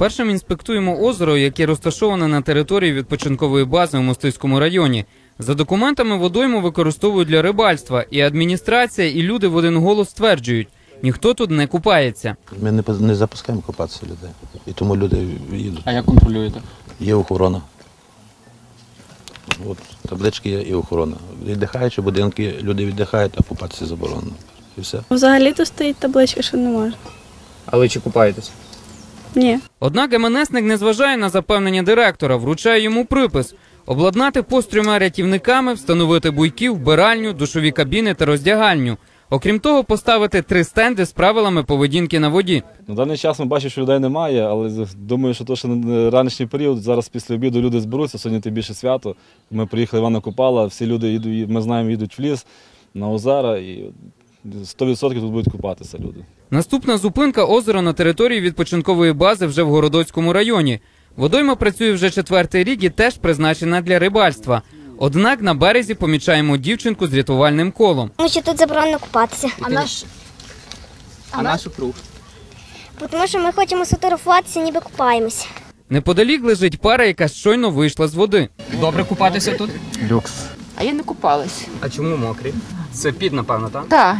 Першим інспектуємо озеро, яке розташоване на території відпочинкової бази у Мостиському районі. За документами водойму використовують для рибальства, і адміністрація, і люди в один голос стверджують, ніхто тут не купається. Ми не, не запускаємо купатися людей. І тому люди їдуть. А як контролюєте? Є охорона. От таблички є і охорона. Віддихаючи будинки, люди віддихають, а купатися заборонено. І все. Взагалі-то стоїть табличка, що не можна. Але чи купаєтесь? Ні. Однак МНСник не зважає на запевнення директора, вручає йому припис обладнати пост трьома рятівниками, встановити буйки, вбиральню, душові кабіни та роздягальню. Окрім того, поставити три стенди з правилами поведінки на воді. На даний час ми бачимо, що людей немає, але думаю, що то не ранішній період. Зараз після обіду люди зберуться, сьогодні тим більше свято. Ми приїхали Івана Купала, всі люди їдуть, ми знаємо, їдуть в ліс на озера і 100% тут будуть купатися люди. Наступна зупинка озеро на території відпочинкової бази вже в Городоцькому районі. Водойма працює вже четвертий рік і теж призначена для рибальства. Однак на березі помічаємо дівчинку з рятувальним колом. Тому що тут заборонено купатися. А наш а наш круг? Тому що ми хочемо сфотографуватися, ніби купаємося. Неподалік лежить пара, яка щойно вийшла з води. Добре купатися тут? Люкс. А я не купалась. А чому мокрі? Це під, напевно, так? Так,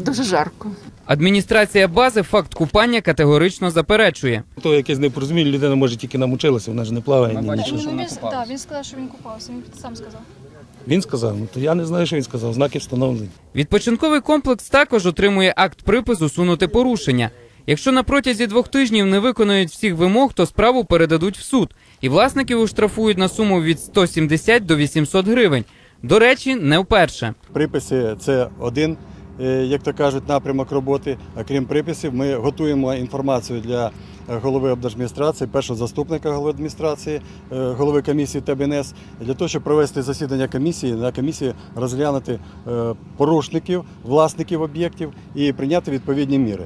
дуже жарко. Адміністрація бази факт купання категорично заперечує. То якесь непорозуміння, людина може тільки намучилася, вона ж не плаває. Ми ні, нічого. Ну, вона він, купалась. він сказав, що він купався, він сам сказав. Він сказав, ну то я не знаю, що він сказав, знаки встановлені. Відпочинковий комплекс також отримує акт припису усунути порушення. Якщо на протязі двох тижнів не виконують всіх вимог, то справу передадуть в суд, і власників оштрафують на суму від 170 до 800 гривень. До речі, не вперше. Приписи це один, е, як то кажуть, напрямок роботи. А крім приписів, ми готуємо інформацію для голови облдержадміністрації, першого заступника голови адміністрації, е, голови комісії ТБНС, для того, щоб провести засідання комісії, на комісії розглянути е, порушників, власників об'єктів і прийняти відповідні міри.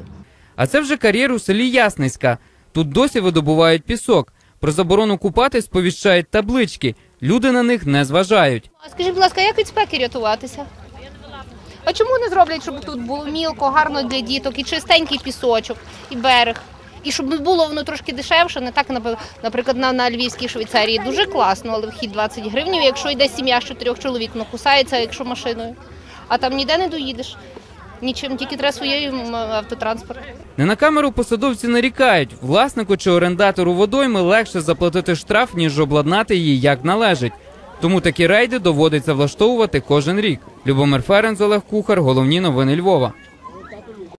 А це вже кар'єр у селі Ясницька. Тут досі видобувають пісок. Про заборону купатись сповіщають таблички. Люди на них не зважають. Скажіть, будь ласка, як від спеки рятуватися? А чому не зроблять, щоб тут було мілко, гарно для діток, і чистенький пісочок, і берег? І щоб було воно трошки дешевше, не так, наприклад, на, на Львівській Швейцарії дуже класно, але вхід 20 гривень, якщо йде сім'я з чотирьох чоловік, ну кусається, якщо машиною. А там ніде не доїдеш. Нічим, тільки треба своєю автотранспорт. Не на камеру посадовці нарікають. Власнику чи орендатору водойми легше заплатити штраф, ніж обладнати її як належить. Тому такі рейди доводиться влаштовувати кожен рік. Любомир Ференц, Олег Кухар, головні новини Львова.